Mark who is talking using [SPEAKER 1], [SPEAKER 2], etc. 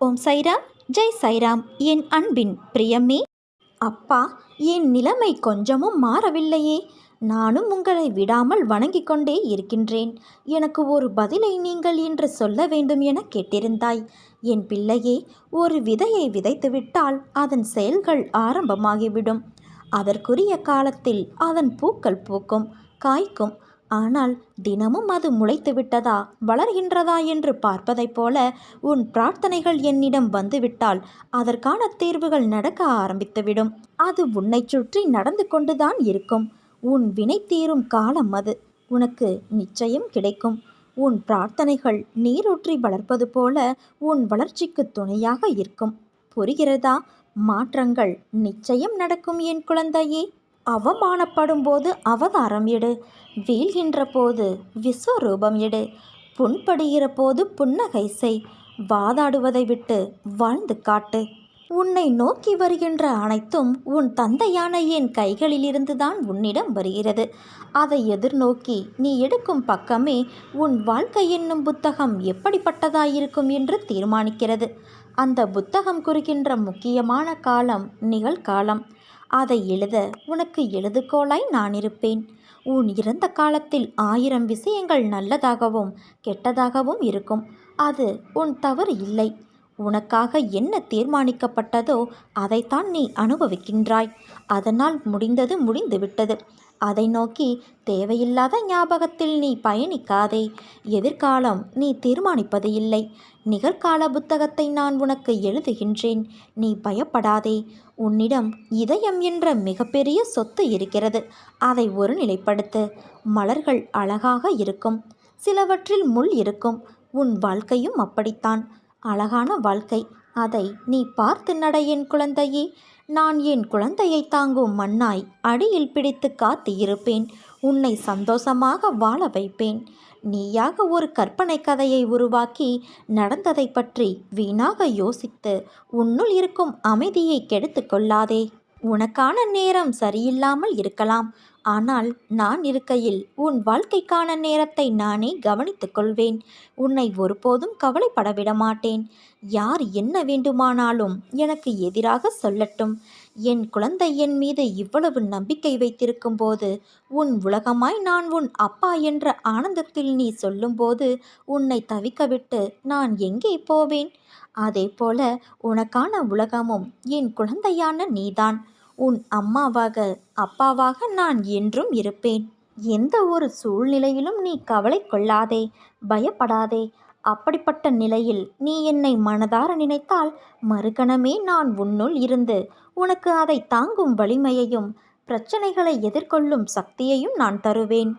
[SPEAKER 1] ஓம் சைராம் ஜெய் சைராம். என் அன்பின் பிரியமே அப்பா என் நிலைமை கொஞ்சமும் மாறவில்லையே. நானும் உங்களை விடாமல் வணங்கிக் கொண்டே இருக்கின்றேன். எனக்கு ஒரு பதிலை நீங்கள் இன்று சொல்ல வேண்டும் என கேட்டிருந்தாய். என் பிள்ளையே ஒரு விதையை விதைத்துவிட்டால் அதன் செயல்கள் ஆரம்பமாகிவிடும். அதற்குரிய காலத்தில் அதன் பூக்கள் பூக்கும் காய்க்கும் ஆனால் தினமும் அது முளைத்து விட்டதா? வளர்கின்றதா என்று பார்ப்பதைப் போல உன் பிரார்த்தனைகள் என்னிடம் வந்துவிட்டால் அதற்கான தேர்வுகள் நடக்க ஆரம்பித்துவிடும். அது உன்னைச் சுற்றி நடந்து கொண்டுதான் இருக்கும். உன் வினை தீரும் காலம் அது. உனக்கு நிச்சயம் கிடைக்கும். உன் பிரார்த்தனைகள் நீரூற்றி வளர்ப்பது போல உன் வளர்ச்சிக்கு துணையாக இருக்கும். புரிகிறதா? மாற்றங்கள் நிச்சயம் நடக்கும் என் குழந்தையே. அவமானப்படும் போது அவதாரம் எடு. வீழ்கின்ற போது விஸ்வரூபம் எடு. புண்படுகிற போது புன்னகை செய். வாதாடுவதை விட்டு வாழ்ந்து காட்டு. உன்னை நோக்கி வருகின்ற அனைத்தும் உன் தந்தையான என் கைகளிலிருந்துதான் உன்னிடம் வருகிறது. அதை எதிர்நோக்கி நீ எடுக்கும் பக்கமே உன் வாழ்க்கை என்னும் புத்தகம் எப்படிப்பட்டதாயிருக்கும் என்று தீர்மானிக்கிறது. அந்த புத்தகம் குறிக்கின்ற முக்கியமான காலம் நிகழ்காலம். அதை எழுத உனக்கு எழுதுகோளாய் நான் இருப்பேன். உன் இறந்த காலத்தில் ஆயிரம் விஷயங்கள் நல்லதாகவும் கெட்டதாகவும் இருக்கும். அது உன் தவறு இல்லை. உனக்காக என்ன தீர்மானிக்கப்பட்டதோ அதைத்தான் நீ அனுபவிக்கின்றாய். அதனால் முடிந்தது முடிந்துவிட்டது. அதை நோக்கி தேவையில்லாத ஞாபகத்தில் நீ பயணிக்காதே. எதிர்காலம் நீ தீர்மானிப்பது இல்லை. நிகழ்கால புத்தகத்தை நான் உனக்கு எழுதுகின்றேன். நீ பயப்படாதே. உன்னிடம் இதயம் என்ற மிகப்பெரிய சொத்து இருக்கிறது. அதை ஒரு நிலைப்படுத்து. மலர்கள் அழகாக இருக்கும். சிலவற்றில் முள் இருக்கும். உன் வாழ்க்கையும் அப்படித்தான். அழகான வாழ்க்கை. அதை நீ பார்த்து நட என் குழந்தையே. நான் என் குழந்தையை தாங்கும் மண்ணாய் அடியில் பிடித்து காத்து இருப்பேன். உன்னை சந்தோஷமாக வாழ வைப்பேன். நீயாக ஒரு கற்பனை கதையை உருவாக்கி நடந்ததை பற்றி வீணாக யோசித்து உன்னுள் இருக்கும் அமைதியை கெடுத்து கொள்ளாதே. உனக்கான நேரம் சரியில்லாமல் இருக்கலாம். ஆனால் நான் இருக்கையில் உன் வாழ்க்கைக்கான நேரத்தை நானே கவனித்துக் கொள்வேன். உன்னை ஒருபோதும் கவலைப்பட விட மாட்டேன் யார் என்ன வேண்டுமானாலும் எனக்கு எதிராக சொல்லட்டும். என் குழந்தை என் மீது இவ்வளவு நம்பிக்கை வைத்திருக்கும் போது உன் உலகமாய் நான் உன் அப்பா என்ற ஆனந்தத்தில் நீ சொல்லும்போது உன்னை தவிக்கவிட்டு நான் எங்கே போவேன்? அதே போல உனக்கான உலகமும் என் குழந்தையான நீதான். உன் அம்மாவாக அப்பாவாக நான் என்றும் இருப்பேன். எந்த ஒரு சூழ்நிலையிலும் நீ கவலை கொள்ளாதே பயப்படாதே. அப்படிப்பட்ட நிலையில் நீ என்னை மனதார நினைத்தால் மறுகணமே நான் உன்னுள் இருந்து. உனக்கு அதை தாங்கும் வலிமையையும் பிரச்சனைகளை எதிர்கொள்ளும் சக்தியையும் நான் தருவேன்.